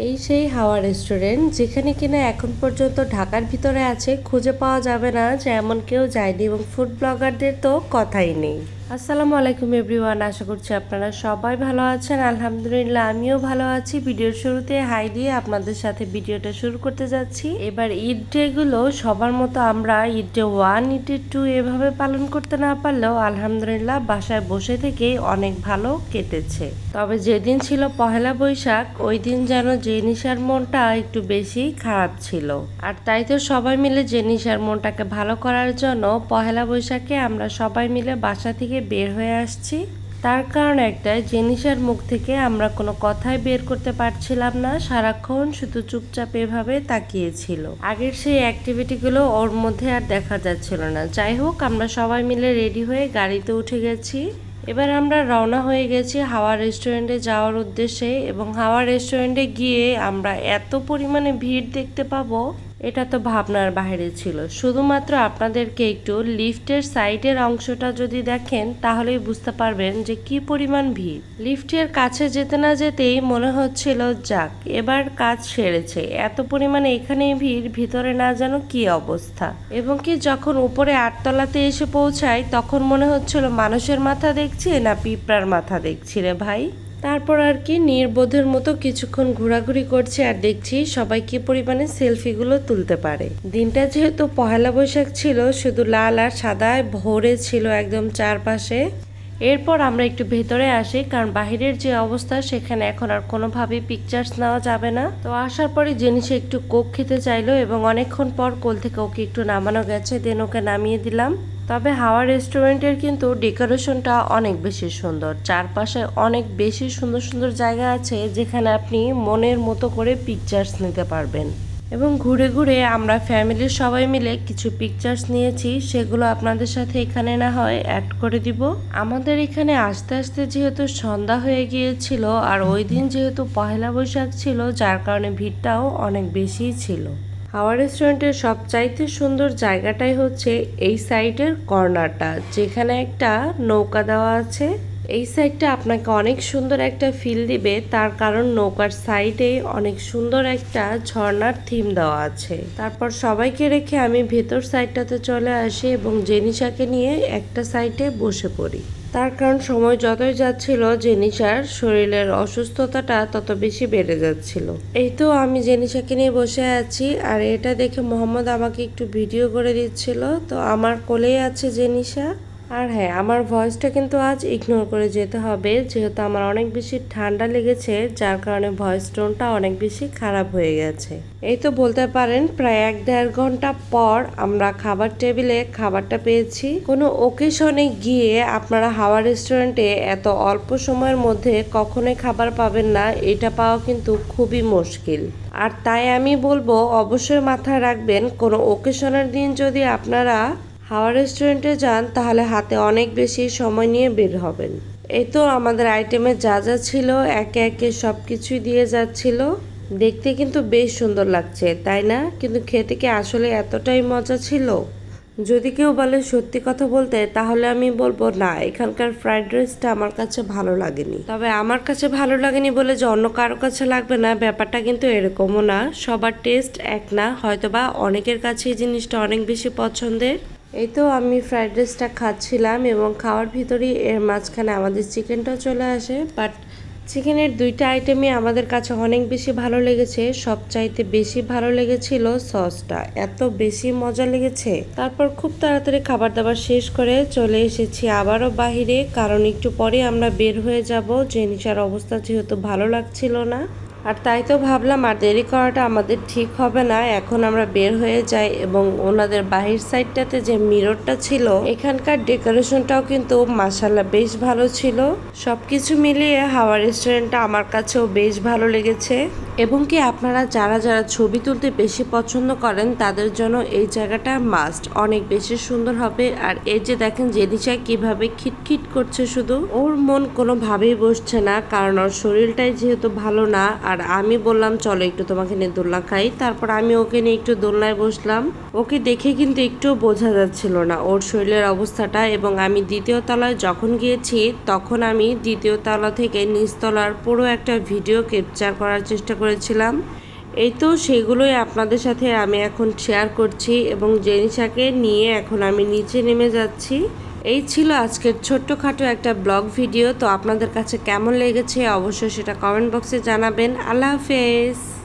এই সেই হাওয়া রেস্টুরেন্ট, যেখানে কিনা এখন পর্যন্ত ঢাকার ভিতরে আছে, খুঁজে পাওয়া যাবে না যে এমন কেউ যায়নি এবং ফুড ব্লগারদের তো কথাই নেই। আসসালামু আলাইকুম এভরিওয়ান, আশা করছি আপনারা সবাই ভালো আছেন। আলহামদুলিল্লাহ, আমিও ভালো আছি। ভিডিওর শুরুতে হাই দিয়ে আপনাদের সাথে ভিডিওটা শুরু করতে যাচ্ছি। এবার ঈদ ডে গুলো সবার মতো আমরা Eid day one, Eid day two এভাবে পালন করতে না পারলেও আলহামদুলিল্লাহ বাসায় বসে থেকেই অনেক ভালো কেটেছে। তবে যেদিন ছিল পহেলা বৈশাখ, ওই দিন যেন জেনিসার মনটা একটু বেশি খারাপ ছিল। আর তাই তো সবাই মিলে জেনিসার মনটাকে ভালো করার জন্য পহেলা বৈশাখে আমরা সবাই মিলে বাসা থেকে বের হয়ে আসছি। তার কারণ একটাই, জেনিসার মুখ থেকে আমরা কোনো কথাই বের করতে পারছিলাম না। সারাক্ষণ শুধু চুপচাপ এভাবে তাকিয়েছিল। আগের সেই অ্যাক্টিভিটিগুলো ওর মধ্যে আর দেখা যাচ্ছিল না। যাই হোক, আমরা সবাই মিলে রেডি হয়ে গাড়িতে উঠে গেছি। এবার আমরা রওনা হয়ে গেছি হাওয়া রেস্টুরেন্টে যাওয়ার উদ্দেশ্যে এবং হাওয়া রেস্টুরেন্টে গিয়ে আমরা এত পরিমাণে ভিড় দেখতে পাবো। এটা তো ভাবনার বাইরে ছিল। শুধুমাত্র আপনাদেরকে একটু লিফটের সাইডের অংশটা যদি দেখেন, তাহলেই বুঝতে পারবেন যে কি পরিমাণ ভিড়। লিফটের কাছে যেতে না যেতেই মনে হচ্ছিল, যাক, এবার কাজ সেরেছে। এত পরিমাণে এখানে ভিড়, ভিতরে না যেন কি অবস্থা? এবং কি যখন উপরে আটতলাতে এসে পৌঁছায় তখন মনে হচ্ছিল, মানুষের মাথা দেখছি না পিঁপড়ার মাথা দেখছি রে ভাই? তারপর আর কি নির্বোধের মতো কিছুক্ষণ ঘোরাঘুরি করছে আর দেখছি সবাই কি পরিমাণে সেলফিগুলো তুলতে পারে। দিনটা যেহেতু পহেলা বৈশাখ ছিল, শুধু লাল আর সাদায় ভরে ছিল একদম চারপাশে। এরপর আমরা একটু ভেতরে আসি, কারণ বাহিরের যে অবস্থা, সেখানে এখন আর কোনোভাবেই পিকচার্স নেওয়া যাবে না। তো আসার পরে জিনিসে একটু কোক খেতে চাইলো এবং অনেকক্ষণ পর কোল থেকে ওকে একটু নামানো গেছে, দেন ওকে নামিয়ে দিলাম। তবে হাওয়া রেস্টুরেন্টের কিন্তু ডেকোরেশনটা অনেক বেশি সুন্দর। চারপাশে অনেক বেশি সুন্দর সুন্দর জায়গা আছে যেখানে আপনি মনের মতো করে পিকচার্স নিতে পারবেন। এবং ঘুরে ঘুরে আমরা ফ্যামিলির সবাই মিলে কিছু পিকচার্স নিয়েছি, সেগুলো আপনাদের সাথে এখানে না হয় অ্যাড করে দিব। আমাদের এখানে আস্তে আস্তে যেহেতু সন্ধ্যা হয়ে গিয়েছিল আর ওই দিন যেহেতু পহেলা বৈশাখ ছিল, যার কারণে ভিড়টাও অনেক বেশিই ছিল। হাওয়া রেস্টুরেন্টের সবচাইতে সুন্দর জায়গাটাই হচ্ছে এই সাইডের কর্নারটা যেখানে একটা নৌকা দেওয়া আছে। এই সাইডটা আপনাকে অনেক সুন্দর একটা ফিল দিবে। তার কারণ নৌকার সাইডে অনেক সুন্দর একটা ঝর্ণার থিম দেওয়া আছে। তারপর সবাইকে রেখে আমি ভেতর সাইডটাতে চলে আসি এবং জেনিসাকে নিয়ে একটা সাইডে বসে পড়ি। তার কারণ সময় যতই যাচ্ছিল, জেনিসার শরীরের অসুস্থতাটা তত বেশি বেড়ে যাচ্ছিল। এই তো আমি জেনিসাকে নিয়ে বসে আছি। আর এটা দেখে মোহাম্মদ আমাকে একটু ভিডিও করে দিচ্ছিল। তো আমার কোলেই আছে জেনিসা। আর হ্যাঁ আমার ভয়েসটা কিন্তু আজ ইগনোর করে যেতে হবে। যেহেতু আমার অনেক বেশি ঠান্ডা লেগেছে, যার কারণে ভয়েস টোনটা অনেক বেশি খারাপ হয়ে গেছে। এই তো বলতে পারেন, প্রায় এক দেড় ঘণ্টা পর আমরা খাবার টেবিলে খাবারটা পেয়েছি। কোনো ওকেশনে গিয়ে আপনারা হাওয়া রেস্টুরেন্টে এত অল্প সময়ের মধ্যে কখনোই খাবার পাবেন না, এটা পাওয়া কিন্তু খুবই মুশকিল। আর তাই আমি বলব, অবশ্যই মাথায় রাখবেন, কোনো ওকেশনের দিন যদি আপনারা হাওয়া রেস্টুরেন্টে যান, তাহলে হাতে অনেক বেশি সময় নিয়ে বের হবেন। এই তো আমাদের আইটেমে যা যা ছিল, একে একে সব কিছুই দিয়ে যাচ্ছিল। দেখতে কিন্তু বেশ সুন্দর লাগছে, তাই না? কিন্তু খেতে কি আসলে এতটাই মজা ছিল? যদি কেউ বলে সত্যি কথা বলতে, তাহলে আমি বলব না, এখানকার ফ্রাইড রাইসটা আমার কাছে ভালো লাগেনি। তবে আমার কাছে ভালো লাগেনি বলে যে অন্য কারও কাছে লাগবে না, ব্যাপারটা কিন্তু এরকমও না। সবার টেস্ট এক না, হয়তোবা অনেকের কাছে এই জিনিসটা অনেক বেশি পছন্দের। এই তো আমি ফ্রাইড রাইসটা খাচ্ছিলাম এবং খাওয়ার ভিতরেই এর মাঝখানে আমাদের চিকেনটাও চলে আসে বাট চিকেনের দুইটা আইটেমই আমাদের কাছে অনেক বেশি ভালো লেগেছে, সবচাইতে বেশি ভালো লেগেছিল সসটা এত বেশি মজা লেগেছে। তারপর খুব তাড়াতাড়ি খাবার দাবার শেষ করে চলে এসেছি আবারও বাহিরে, কারণ একটু পরে আমরা বের হয়ে যাব। জেনিসার অবস্থা যেহেতু ভালো লাগছিল না। আর তাই তো ভাবলাম আর দেরি করাটা আমাদের ঠিক হবে না। এখন আমরা বের হয়ে যাই এবং ওনাদের বাহির সাইডটাতে যে মিররটা ছিল, এখানকার ডেকোরেশনটাও কিন্তু মাসাল্লাহ বেশ ভালো ছিল। সব কিছু মিলিয়ে হাওয়া রেস্টুরেন্টটা আমার কাছেও বেশ ভালো লেগেছে। এবং কি আপনারা যারা যারা ছবি তুলতে বেশি পছন্দ করেন, তাদের জন্য এই জায়গাটা মাস্ট অনেক বেশি সুন্দর হবে। আর এই যে দেখেন জেনিসা কীভাবে খিটখিট করছে শুধু। ওর মন কোনোভাবেই বসছে না, কারণ ওর শরীরটাই যেহেতু ভালো না আর আমি বললাম, চলো একটু তোমাকে নিয়ে দোলনা খাই। তারপর আমি ওকে নিয়ে একটু দোলনায় বসলাম। ওকে দেখে কিন্তু একটু বোঝা যাচ্ছিল না ওর শরীরের অবস্থাটা এবং আমি দ্বিতীয় তলায় যখন গিয়েছি, তখন আমি দ্বিতীয় তলা থেকে নিচতলার পুরো একটা ভিডিও ক্যাপচার করার চেষ্টা করেছিলাম। এই তো সেগুলোই আপনাদের সাথে আমি এখন শেয়ার করছি এবং জেনিসাকে নিয়ে এখন আমি নিচে নেমে যাচ্ছি। এই ছিল আজকের ছোট্টখাটো একটা ব্লগ ভিডিও, তো আপনাদের কাছে কেমন লেগেছে অবশ্যই সেটা কমেন্ট বক্সে জানাবেন। আল্লাহ হাফেজ।